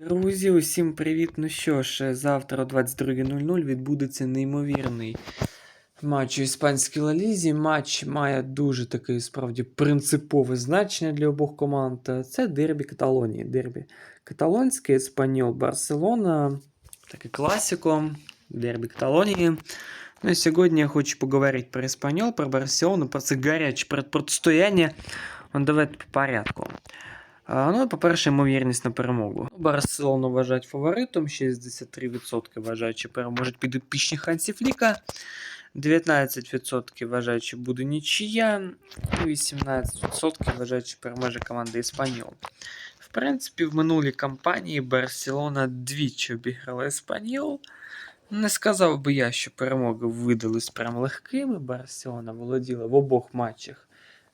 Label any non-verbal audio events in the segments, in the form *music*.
Друзі, усім привіт! Ну що ж, завтра о 22.00 відбудеться неймовірний матч у іспанській лалізі. Матч має дуже таке справді принципове значення для обох команд. Це дербі Каталонії. Дербі каталонське, Еспаньол Барселона, таке класико, дербі Каталонії. Ну і сьогодні я хочу поговорити про Еспаньол, про Барселону, про це гаряче протистояння. Ну, Давайте по порядку. Ну, по-перше, ймовірність на перемогу. Барселону вважають фаворитом, 63% вважають, що переможуть підопічні Хансі Фліка, 19% вважають, що буде нічия, і 18% вважають, що переможе команда Іспаньол. В принципі, в минулій кампанії Барселона двічі обіграла Іспаньол. Не сказав би я, що перемоги видались прям легкими. Барселона володіла в обох матчах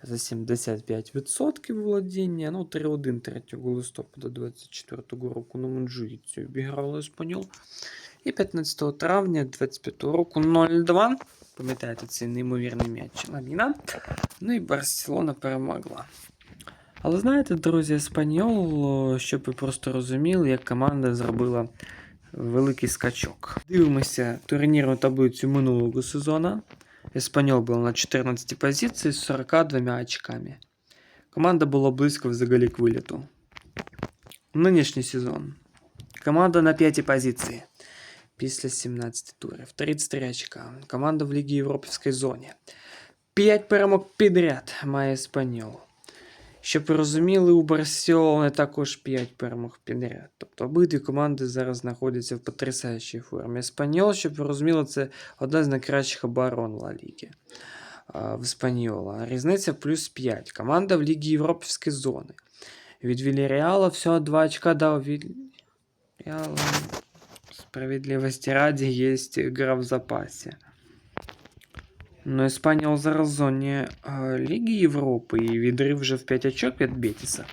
за 75% володіння. Ну, 3-1 3 листопада 24 року на Монжуїці обіграли Еспаньол. І 15 травня 25 року 0-2. Пам'ятаєте цей неймовірний м'яч Ламіна. Ну і Барселона перемогла. Але знаєте, друзі, Еспаньол, щоб ви просто розуміли, як команда зробила великий скачок. Дивимося турнірну таблицю минулого сезону. Еспаньол був на 14 позиції з 42 очками. Команда була близько взагалі к виліту. Нинішній сезон. Команда на 5 позиції. Після 17 турів. 33 очка. Команда в Лігі Європейській зоні. 5 перемог підряд має Еспаньол. Щоб ви розуміли, у Барселони також 5 перемог підряд. Тобто обидві команди зараз знаходяться в потрясаючій формі. Еспаньол, щоб ви розуміли, це одна з найкращих оборон Ла Ліги в Еспаньола. Різниця плюс 5. Команда в Лігі Європейської зони. Від Вільяреала всього 2 очка дав Вільяреала. Справедливості раді є гра в запасі. Ну, Іспанія зараз в зоні Ліги Європи і відрив вже в 5 очок від Бетіса.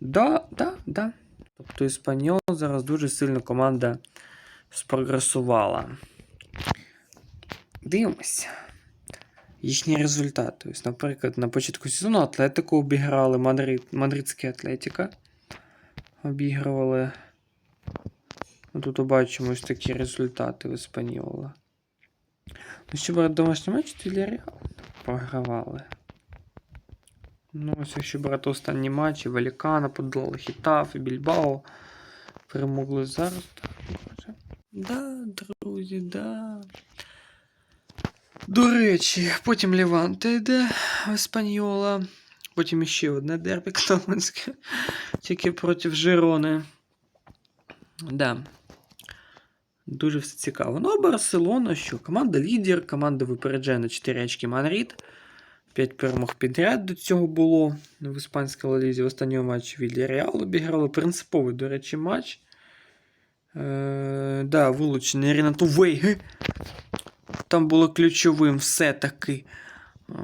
Да, да, да. Тобто Іспаньол зараз дуже сильно команда спрогресувала. Дивимося. Їхні результати. Ось, наприклад, на початку сезону Атлетику обіграли Мадрид, Мадридське Атлетика. Обігрували. Тут бачимо ось такі результати у Іспаньола. Ну, що брати домашній матч, то Вільяреал програвали. Ну, ось якщо брати останні матчі, Валікана подолали Хітаф і Більбао. Перемогли зараз. Так. Да, друзі, да. До речі, потім Леванте йде Еспаньола. Потім іще одне дербі *laughs* каталонське. Тільки проти Жирони. Да. Дуже все цікаво. Ну, а Барселона, що? Команда лідер, команда випереджає на 4 очки Манрід. 5 перемог підряд до цього було в іспанській лалізі. В останньому матчі Вільяреал обіграли. Принциповий, до речі, матч. Е, да, вилучений Ренату Вейги. Там було ключовим все-таки. Е,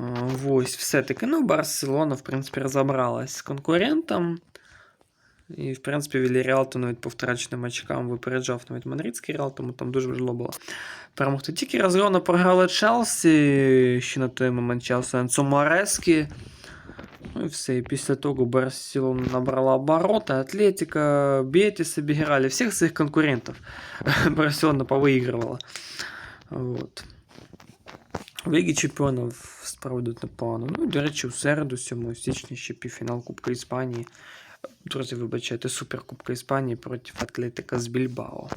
ось, все-таки. Ну, Барселона, в принципі, розібралась з конкурентом. І, в принципі, Вільяреал то навіть по втраченим очкам випереджав навіть Мадридський Реал, тому там дуже важливо було перемогти. Тільки розгромно програли Челсі, ще на той момент Челсі Енцомарескі. Ну і все. І після того Барселона набрала обороти, Атлетика, Бетіс обіграли всіх своїх конкурентів. *laughs* Барселона повиігрувала. Вот. В Чемпіонів справді непогано. Ну, до речі, у середу, 7 січня, ще півфінал Кубка Іспанії Друзі, вибачайте, Суперкубка Іспанії проти Атлетика з Більбао.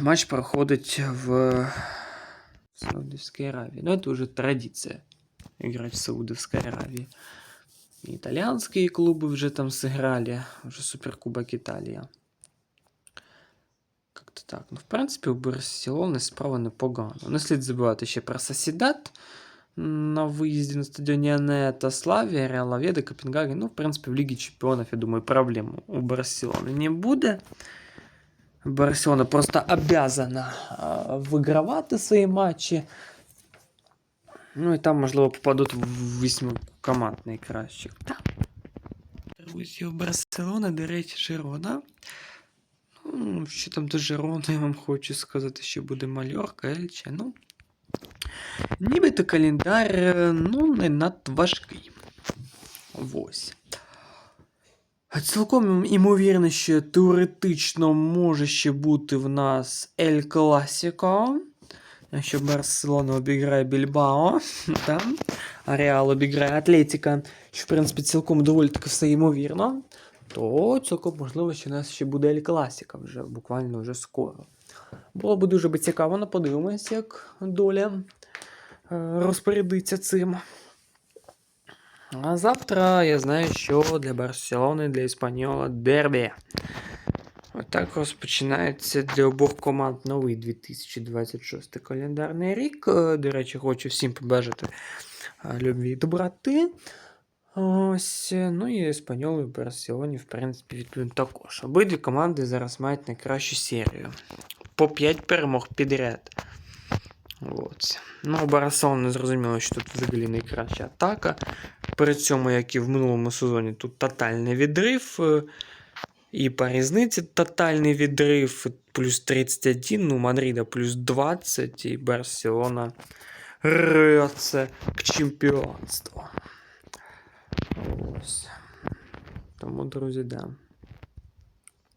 Матч проходить в Саудовской Аравии. Но это уже традиция играть в Саудовской Аравии. И итальянские клубы уже там сыграли. Уже Суперкубок Италия. Как-то так. Ну, в принципі, у Барселони справа непогано. Не слід забувати ще про Сосідат на виїзді на стадіоні Анета, Славія, Реал Аведа, Копенгаген. Ну, в принципі, в Лігі Чемпіонів, я думаю, проблем у Барселони не буде. Барселона просто обязана а, вигравати свої матчі. Ну і там, можливо, попадуть в вісьму команд найкращих. Так. Друзі, у Барселона, до речі, Жирона. Ну, що там до Жирона, я вам хочу сказати, що буде Мальорка, Ельче. Ну, нібито календар, е, ну, не надто важкий. Ось. Цілком імовірно, що теоретично може ще бути в нас Ель Класіко. Якщо Барселона обіграє Більбао, *laughs* да? а Реал обіграє Атлетіка, що в принципі цілком доволі таки все ймовірно, то цілком можливо, що у нас ще буде Ель Класіка вже буквально вже скоро. Було б дуже би цікаво, ну подивимось, як доля розпорядиться цим. А завтра я знаю, що для Барселони, для Іспаньола дербі. Отак розпочинається для обох команд новий 2026 календарний рік. Е, До речі, хочу всім побажати е, любві і доброти. Ось, е, ну і Еспаньол і Барселоні, в принципі, відповідно також. Обидві команди зараз мають найкращу серію. По 5 перемог підряд. От. Ну, у Барселони зрозуміло, що тут взагалі найкраща атака. При цьому, як і в минулому сезоні, тут тотальний відрив. е, І по різниці тотальний відрив. Плюс 31, ну, Мадрида плюс 20, і Барселона рветься к чемпіонству. Ось. Тому, друзі, да.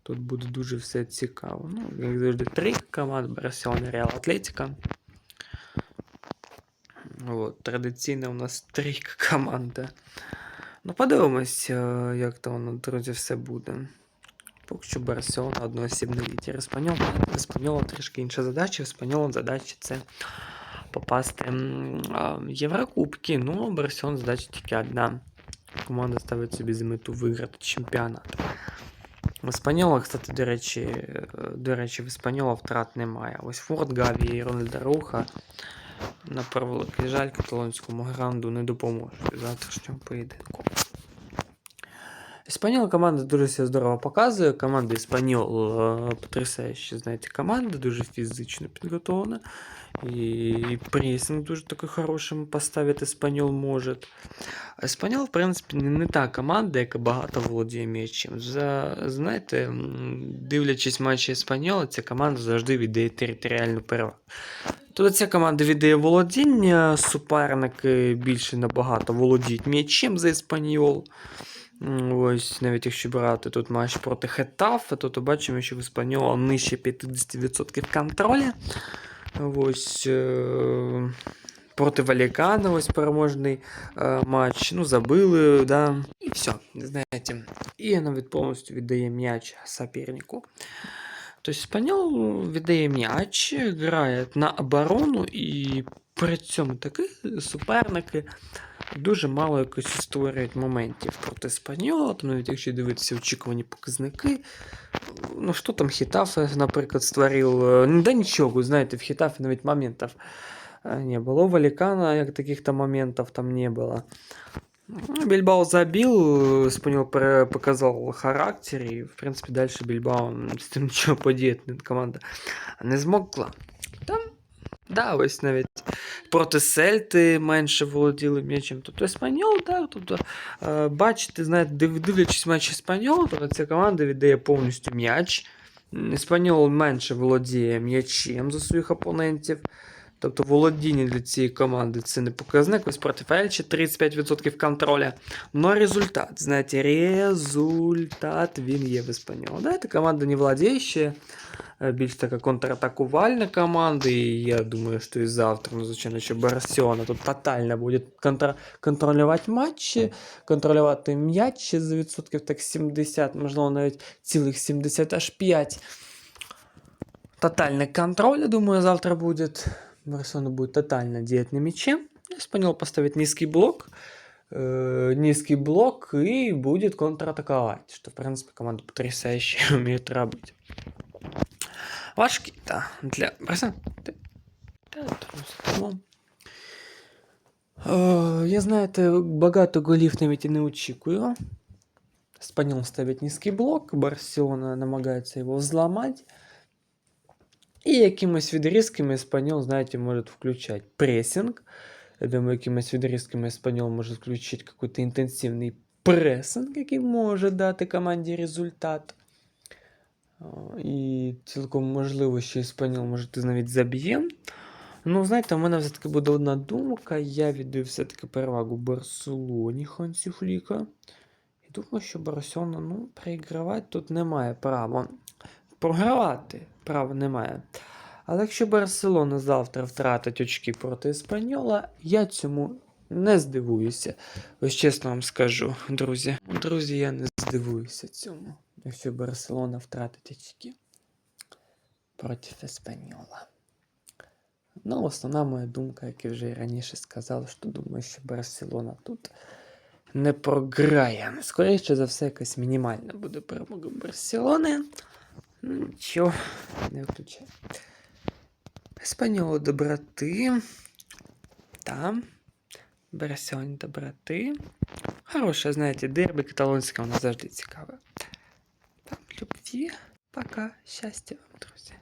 Тут буде дуже все цікаво. Ну, як завжди, три команди Барселона, Реал, Атлетика. От, традиційно у нас трійка *laughs* команда. Ну, подивимось, е, як то воно, друзі, все буде. Поки що Барселона одноосібний лідер. Еспаньол, Еспаньола трішки інша задача. Еспаньола задача це попасти в Єврокубки. Ну, а Барселона задача тільки одна. Команда ставить собі за мету виграти чемпіонат. В Еспаньола, кстати, до речі, е, до речі, в Еспаньола втрат немає. Ось Форт Гаві і Руха на превеликий жаль каталонському гранду не допоможе завтрашньому поєдинку. Іспаньол команда дуже себе здорово показує. Команда Іспаньол е, потрясаюча, знаєте, команда, дуже фізично підготовлена. І, пресинг дуже такий хорошим поставити Іспаньол може. А в принципі, не, та команда, яка багато володіє м'ячем. За, знаєте, дивлячись матчі Іспаньола, ця команда завжди віддає територіальну перевагу. Тут ця команда віддає володіння, суперники більше набагато володіють м'ячем за Іспаньол. Ось, навіть якщо брати тут матч проти Хетафа, то, то бачимо, що в Іспаньола нижче 50% контроля. Ось е- проти Валікана, ось переможний е- матч. Ну, забили, да. І все, знаєте. І навіть повністю віддає м'яч сопернику. Тобто Спаньол віддає м'яч, грає на оборону, і при цьому такі суперники дуже мало якось створюють моментів проти Спаньола, там навіть якщо дивитися очікувані показники. Ну, що там Хітафе, наприклад, створив. е, Ну, да нічого, знаєте, в Хітафе навіть моментів е, не було. У Валікана як таких-то моментів там не було. Ну, Бильбао забил, Спаньол пере- показал характер, и, в принципе, дальше Бильбао м, з тим *laughs* нічого подіяти команда не змогла. Да, ось навіть проти Сельти менше володіли м'ячем. Тобто Еспаньол, так, тобто, е, бачите, знаєте, див- дивлячись матч Еспаньол, то ця команда віддає повністю м'яч. Еспаньол менше володіє м'ячем за своїх опонентів. Тобто володіння для цієї команди це не показник. Ось проти Фельчі 35% контроля. Но результат, знаєте, результат він є в Еспаньол. Да, це команда не владіюча, е, більш така контратакувальна команда. І я думаю, що і завтра, ну, звичайно, що Барселона тут тотально буде контр... контролювати матчі, контролювати м'яч за відсотків так 70, можливо, навіть цілих 70 аж 5. Тотальный контроль, я думаю, завтра будет. Барселона будет тотально делать на мяче. Испаньол поставит низкий блок. э, низкий блок и будет контратаковать. Что, в принципе, команда потрясающе умеет работать. Важкі, да, для Барселони. Та- та, друзі, тому, е, Я знаєте, багато голів навіть і не очікую. Спаньол ставить низкий блок, Барселона намагається його взломать. И якимось відрізками Еспаньол, знаете, может включать прессинг. Я думаю, якимось відрізками Еспаньол може включити какой-то інтенсивний пресинг, який може дати команді результат. А, І цілком можливо, що Еспаньол може ти навіть заб'є. Ну, знаєте, у мене все-таки буде одна думка. Я віддаю все-таки перевагу Барселоні Хансі Фліка. І думаю, що Барселона, ну, переігравати тут немає права. Програвати права немає. Але якщо Барселона завтра втратить очки проти Еспаньола, я цьому не здивуюся. Ось чесно вам скажу, друзі. Друзі, я не здивуюся цьому, якщо Барселона втратить очки проти Еспаньола. Ну, основна моя думка, як я вже і раніше сказав, що думаю, що Барселона тут не програє. Скоріше за все, якась мінімальна буде перемога Барселони. Нічого, не виключаю. Еспаньоло доброти. Там. Барселоні доброти. Хороше, знаєте, дербі каталонське, воно завжди цікаве. Любві. Пока. Щастя вам, друзі.